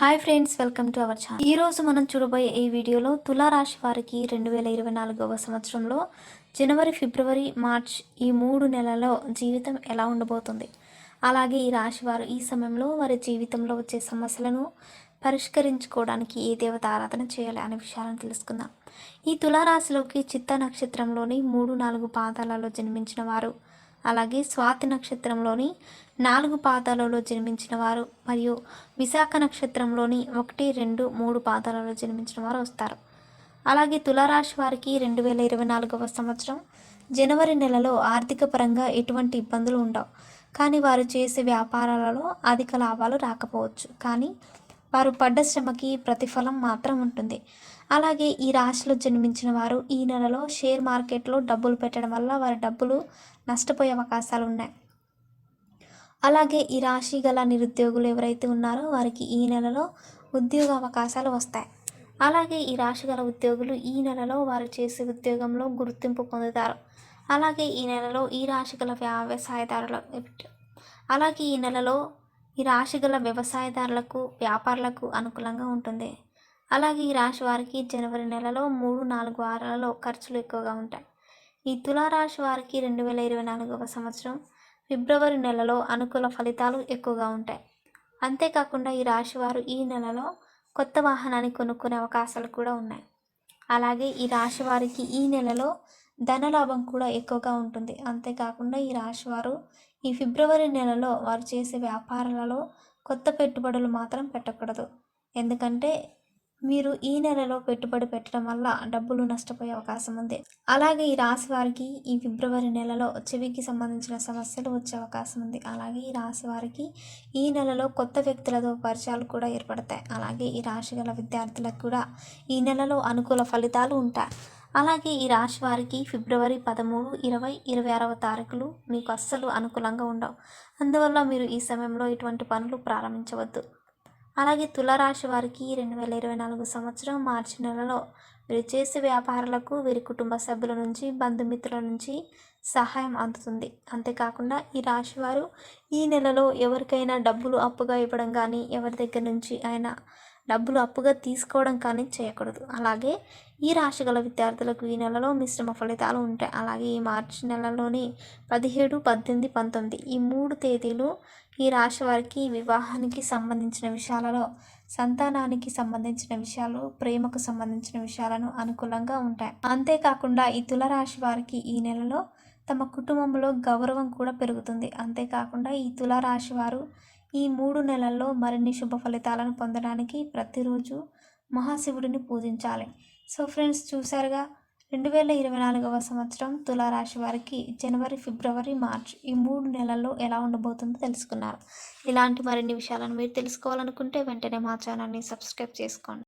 Hi friends welcome to our channel. ఈ రోజు మనం చూడబోయే ఈ వీడియోలో తులారాశి వారికి రెండు వేల ఇరవై నాలుగవ సంవత్సరంలో జనవరి ఫిబ్రవరి మార్చ్ ఈ మూడు నెలల్లో జీవితం ఎలా ఉండబోతుంది? అలాగే ఈ రాశి వారు ఈ సమయంలో వారి జీవితంలో వచ్చే సమస్యలను పరిష్కరించుకోవడానికి ఏ దేవత ఆరాధన చేయాలి అనే విషయాలను తెలుసుకుందాం. ఈ తులారాశిలోకి చిత్త నక్షత్రంలోని మూడు నాలుగు పాదాలలో జన్మించిన వారు అలాగే స్వాతి నక్షత్రంలోని నాలుగు పాదాలలో జన్మించిన వారు మరియు విశాఖ నక్షత్రంలోని ఒకటి రెండు మూడు పాదాలలో జన్మించిన వారు వస్తారు. అలాగే తులారాశి వారికి రెండు వేల ఇరవై నాలుగవ సంవత్సరం జనవరి నెలలో ఆర్థిక పరంగా ఎటువంటి ఇబ్బందులు ఉండవు. కానీ వారు చేసే వ్యాపారాలలో అధిక లాభాలు రాకపోవచ్చు. కానీ వారు పడ్డ శ్రమకి ప్రతిఫలం మాత్రం ఉంటుంది. అలాగే ఈ రాశిలో జన్మించిన వారు ఈ నెలలో షేర్ మార్కెట్లో డబ్బులు పెట్టడం వల్ల వారి డబ్బులు నష్టపోయే అవకాశాలు ఉన్నాయి. అలాగే ఈ రాశి గల నిరుద్యోగులు ఎవరైతే ఉన్నారో వారికి ఈ నెలలో ఉద్యోగ అవకాశాలు వస్తాయి. అలాగే ఈ రాశి గల ఉద్యోగులు ఈ నెలలో వారు చేసే ఉద్యోగంలో గుర్తింపు పొందుతారు. అలాగే ఈ నెలలో ఈ రాశి గల వ్యవసాయదారుల అలాగే ఈ నెలలో ఈ రాశి గల వ్యవసాయదారులకు వ్యాపారులకు అనుకూలంగా ఉంటుంది. అలాగే ఈ రాశి వారికి జనవరి నెలలో మూడు నాలుగు వారాలలో ఖర్చులు ఎక్కువగా ఉంటాయి. ఈ తులారాశి వారికి రెండు వేల ఇరవై నాలుగవ సంవత్సరం ఫిబ్రవరి నెలలో అనుకూల ఫలితాలు ఎక్కువగా ఉంటాయి. అంతేకాకుండా ఈ రాశి వారు ఈ నెలలో కొత్త వాహనాన్ని కొనుక్కునే అవకాశాలు కూడా ఉన్నాయి. అలాగే ఈ రాశి వారికి ఈ నెలలో ధనలాభం కూడా ఎక్కువగా ఉంటుంది. అంతేకాకుండా ఈ రాశి వారు ఈ ఫిబ్రవరి నెలలో వారు చేసే వ్యాపారాలలో కొత్త పెట్టుబడులు మాత్రం పెట్టకూడదు. ఎందుకంటే మీరు ఈ నెలలో పెట్టుబడి పెట్టడం వల్ల డబ్బులు నష్టపోయే అవకాశం ఉంది. అలాగే ఈ రాశి వారికి ఈ ఫిబ్రవరి నెలలో చెవికి సంబంధించిన సమస్యలు వచ్చే అవకాశం ఉంది. అలాగే ఈ రాశి వారికి ఈ నెలలో కొత్త వ్యక్తులతో పరిచయాలు కూడా ఏర్పడతాయి. అలాగే ఈ రాశి గల విద్యార్థులకు కూడా ఈ నెలలో అనుకూల ఫలితాలు ఉంటాయి. అలాగే ఈ రాశి వారికి ఫిబ్రవరి పదమూడు ఇరవై ఇరవై ఆరవ తారీఖులు మీకు అస్సలు అనుకూలంగా ఉండవు. అందువల్ల మీరు ఈ సమయంలో ఇటువంటి పనులు ప్రారంభించవద్దు. అలాగే తులారాశి వారికి రెండు వేల ఇరవై నాలుగు సంవత్సరం మార్చి నెలలో వీరు చేసే వ్యాపారాలకు వీరి కుటుంబ సభ్యుల నుంచి బంధుమిత్రుల నుంచి సహాయం అందుతుంది. అంతేకాకుండా ఈ రాశి వారు ఈ నెలలో ఎవరికైనా డబ్బులు అప్పుగా ఇవ్వడం కానీ ఎవరి దగ్గర నుంచి అయినా డబ్బులు అప్పుగా తీసుకోవడం కానీ చేయకూడదు. అలాగే ఈ రాశి గల విద్యార్థులకు ఈ నెలలో మిశ్రమ ఫలితాలు ఉంటాయి. అలాగే ఈ మార్చి నెలలోని పదిహేడు పద్దెనిమిది పంతొమ్మిది ఈ మూడు తేదీలు ఈ రాశి వారికి వివాహానికి సంబంధించిన విషయాలలో సంతానానికి సంబంధించిన విషయాలు ప్రేమకు సంబంధించిన విషయాలను అనుకూలంగా ఉంటాయి. అంతేకాకుండా ఈ తులరాశి వారికి ఈ నెలలో తమ కుటుంబంలో గౌరవం కూడా పెరుగుతుంది. అంతేకాకుండా ఈ తులారాశి వారు ఈ మూడు నెలల్లో మరిన్ని శుభ ఫలితాలను పొందడానికి ప్రతిరోజు మహాశివుడిని పూజించాలి. సో ఫ్రెండ్స్ చూసారుగా రెండు వేల ఇరవై నాలుగవ సంవత్సరం తులారాశి వారికి జనవరి ఫిబ్రవరి మార్చ్ ఈ మూడు నెలల్లో ఎలా ఉండబోతుందో తెలుసుకున్నారు. ఇలాంటి మరిన్ని విషయాలను మీరు తెలుసుకోవాలనుకుంటే వెంటనే మా ఛానల్ని సబ్స్క్రైబ్ చేసుకోండి.